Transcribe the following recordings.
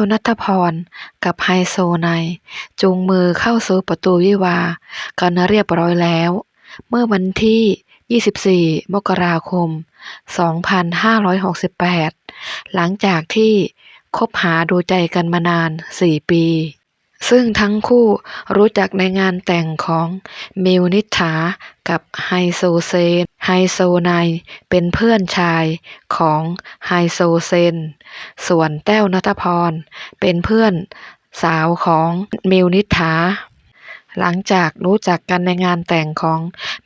วนัทพร กับไฮโซไนจูงมือเข้าสู่ประตูวิวา กันเรียบร้อยแล้ว เมื่อวันที่ 24 มกราคม 2568 หลังจากที่คบหาดูใจกันมานาน 4 ปี ซึ่งทั้งคู่รู้จักในงานแต่งของมิวนิฐากับไฮโซเซน ไฮโซไนเป็นเพื่อนชายของไฮโซเซน ส่วนแต้วนัทพร เป็นเพื่อนสาวของมิวนิฐา หลังจากรู้จักกันในงานแต่งของ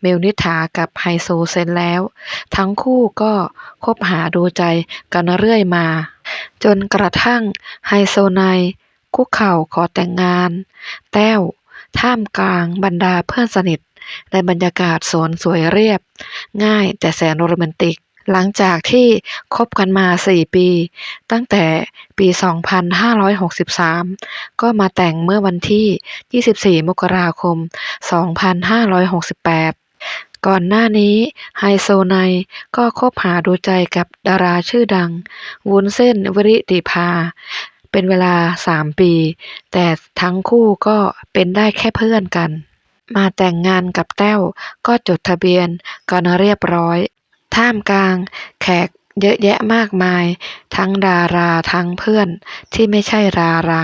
มิวนิฐากับไฮโซเซนแล้ว ทั้งคู่ก็คบหาดูใจกันเรื่อยมา จนกระทั่งไฮโซไน คุกเข่าขอแต่งงาน แต้ว ท่ามกลางบรรดาเพื่อนสนิท ในบรรยากาศสวนสวยเรียบ ง่ายแต่แสนโรแมนติก หลังจากที่คบกันมา 4 ปี ตั้งแต่ปี 2563 ก็มาแต่งเมื่อวันที่ 24 มกราคม 2568ก่อนหน้านี้ไฮโซไนก็คบหาดูใจกับดาราชื่อดัง วุ้นเส้นวริติภา เป็นเวลา3ปี แต่ทั้งคู่ก็เป็นได้แค่เพื่อนกัน มาแต่งงานกับแต้วก็จดทะเบียนกันเรียบร้อย ท่ามกลางแขกเยอะแยะมากมาย ทั้งดาราทั้งเพื่อนที่ไม่ใช่ดารา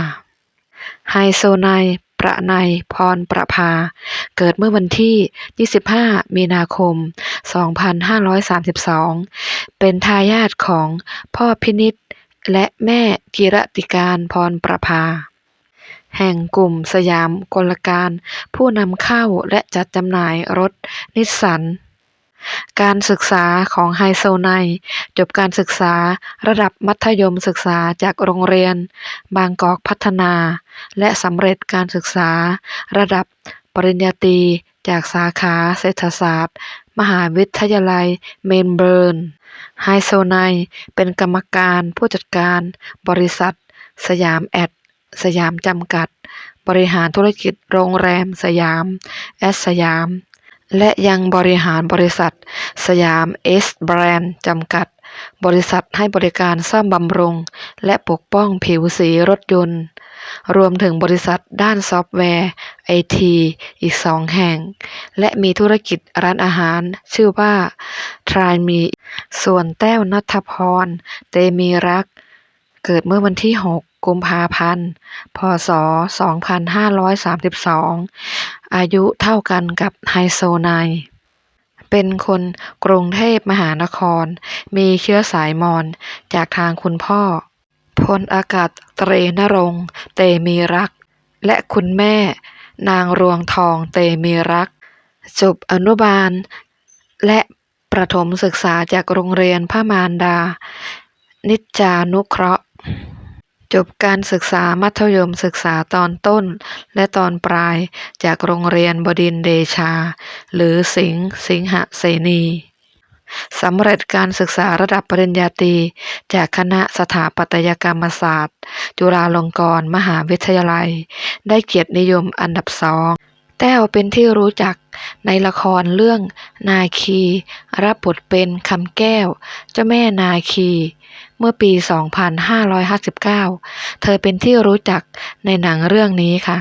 ไฮโซไนประไนพรประภา เกิดเมื่อวันที่ 25 มีนาคม 2532 เป็นทายาทของพ่อพินิษ และแม่กิรติการพรประภา แห่งกลุ่มสยามกลการ ผู้นำเข้าและจัดจำหน่ายรถนิสสันการศึกษาของไฮโซไนจบการศึกษาระดับมัธยมศึกษาจากโรงเรียน บางกอกพัฒนา และสำเร็จการศึกษา ระดับปริญญาตรี จากสาขาเศรษฐศาสตร์ มหาวิทยาลัยเมลเบิร์น ไฮโซไนเป็นกรรมการผู้จัดการบริษัท สยามแอด สยามจำกัด บริหารธุรกิจโรงแรมสยาม แอดสยาม และยังบริหารบริษัท สยามเอสแบรนด์จำกัด บริษัทให้บริการซ่อมบำรุง และปกป้องผิวสีรถยนต์รวมถึงบริษัทด้านซอฟต์แวร์ ไอทีอีกสองแห่ง และมีธุรกิจร้านอาหาร ชื่อว่า ทรายมี ส่วนแต้วนัทพร เตมีรัก เกิดเมื่อวันที่ 6 กุมภาพันธ์ พศ 2532 อายุเท่ากันกับไฮโซไนเป็นคนกรุงเทพมหานคร มีเชื้อสายมอญจากทางคุณพ่อ พลอากาศตรีนรงเตมีรัก และคุณแม่ นางรวงทองเตมีรัก จบอนุบาล และประถมศึกษาจากโรงเรียนพระมารดา นิจจานุเคราะห์ จบการศึกษามัธยมศึกษาตอนต้น และตอนปลายจากโรงเรียนบดินเดชา หรือสิงห์สิงหเสนี สำเร็จการศึกษาระดับปริญญาตรี จากคณะสถาปัตยกรรมศาสตร์ จุฬาลงกรณ์มหาวิทยาลัย ได้เกียรตินิยมอันดับสองแต้วเป็นที่รู้จักในละครเรื่องนาคี รับบทเป็นคำแก้ว เจ้าแม่นาคี เมื่อปี 2559 เธอเป็นที่รู้จักในหนังเรื่องนี้ค่ะ